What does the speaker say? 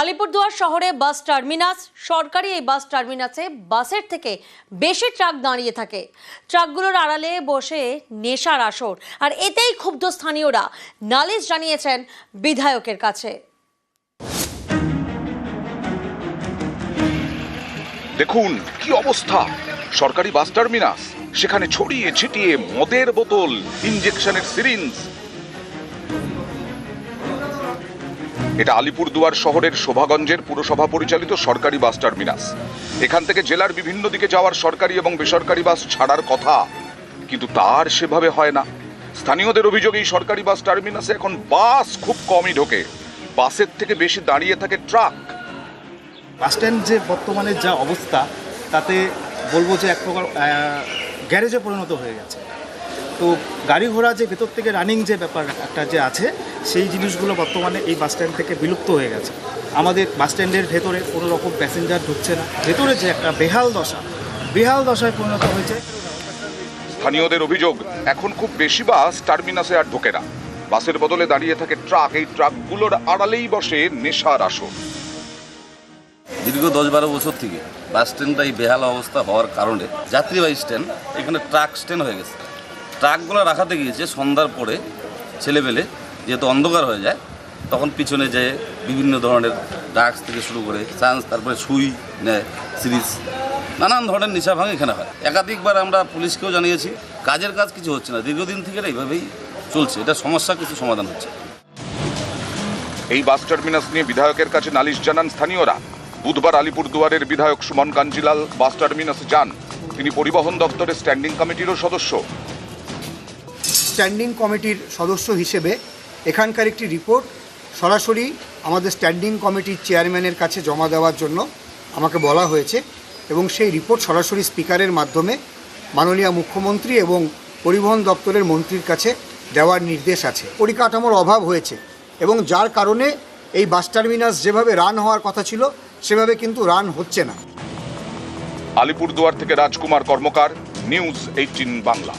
আলিপুরদুয়ার শহরে bus terminus. সরকারি এই বাস টার্মিনাসে বাসের থেকে বেশি ট্রাক দাঁড়িয়ে থাকে। ট্রাকগুলোর আড়ালে বসে নেশার আসর। আর এতেই ক্ষুব্ধ স্থানীয়রা। নালিশ জানিয়েছেন বিধায়কের কাছে। দেখুন, কি অবস্থা? সরকারি বাস টার্মিনাস, সেখানে ছড়িয়ে ছিটিয়ে মদের বোতল ইঞ্জেকশনের সিরিঞ্জ এটা আলিপুরদুয়ার শহরের শোভাগঞ্জের পুরসভা পরিচালিত সরকারি বাস টার্মিনাস। এখান থেকে জেলার বিভিন্ন দিকে যাওয়ার সরকারি এবং বেসরকারি বাস ছাড়ার কথা। কিন্তু তার সেভাবে হয় না। স্থানীয়দের অভিযোগ, এই সরকারি বাস টার্মিনাসে এখন বাস খুব কমই ঢোকে। বাসের থেকে বেশি দাঁড়িয়ে থাকে ট্রাক। বাসস্ট্যান্ড যে বর্তমানে যা অবস্থা, তাতে বলব যে এক প্রকার গ্যারেজে পরিণত হয়ে গেছে। তো গাড়ি ঘোড়া যে ভেতর থেকে রানিং যে ব্যাপার একটা যে আছে সেই জিনিসগুলো বর্তমানে এই বাসস্ট্যান্ড থেকে বিলুপ্ত হয়ে গেছে। আমাদের বাসস্ট্যান্ডের ভেতরে কোনো রকম প্যাসেঞ্জার ঢুকছে না। ভেতরে যে একটা বেহাল দশা বেহাল দশায় পরিণত হয়েছে। স্থানীয়দের অভিযোগ এখন খুব বেশি বাস টার্মিনাসে আর ঢোকে না। বাসের বদলে দাঁড়িয়ে থাকে ট্রাক এই ট্রাকগুলোর আড়ালেই বসে নেশার আসর। দীর্ঘ দশ বারো বছর থেকে বাস স্ট্যান্ডটা এই বেহাল অবস্থা হওয়ার কারণে যাত্রীবাহী স্ট্যান্ড এখানে ট্রাক স্ট্যান্ড হয়ে গেছে। ট্রাকগুলো রাখাতে গিয়েছে সন্ধ্যার পরে ছেলেবেলে যেহেতু অন্ধকার হয়ে যায়, তখন পিছনে যেয়ে বিভিন্ন ধরনের ড্রাগস থেকে শুরু করে চান্স তারপরে সুই নেয় সিরিজ, নানান ধরনের নেশা ভাঙ এখানে হয়। একাধিকবার আমরা পুলিশকেও জানিয়েছি, কাজের কাজ কিছু হচ্ছে না। দীর্ঘদিন থেকে এইভাবেই চলছে। এটা সমস্যা কিছু সমাধান হচ্ছে। এই বাস টার্মিনাস নিয়ে বিধায়কের কাছে নালিশ জানান স্থানীয়রা। বুধবার আলিপুরদুয়ারের বিধায়ক সুমন কাঞ্জিলাল বাস টার্মিনাসে যান। তিনি পরিবহন দপ্তরের স্ট্যান্ডিং কমিটিরও সদস্য। স্ট্যান্ডিং কমিটির সদস্য হিসেবে এখানকার একটি রিপোর্ট সরাসরি আমাদের স্ট্যান্ডিং কমিটির চেয়ারম্যানের কাছে জমা দেওয়ার জন্য আমাকে বলা হয়েছে এবং সেই রিপোর্ট সরাসরি স্পিকারের মাধ্যমে মাননীয় মুখ্যমন্ত্রী এবং পরিবহন দপ্তরের মন্ত্রীর কাছে দেওয়ার নির্দেশ আছে। পরিকাঠামোর অভাব হয়েছে এবং যার কারণে এই বাস টার্মিনাস যেভাবে রান হওয়ার কথা ছিল, সেভাবে কিন্তু রান হচ্ছে না। আলিপুরদুয়ার থেকে রাজকুমার কর্মকার, নিউজ এইটিন বাংলা।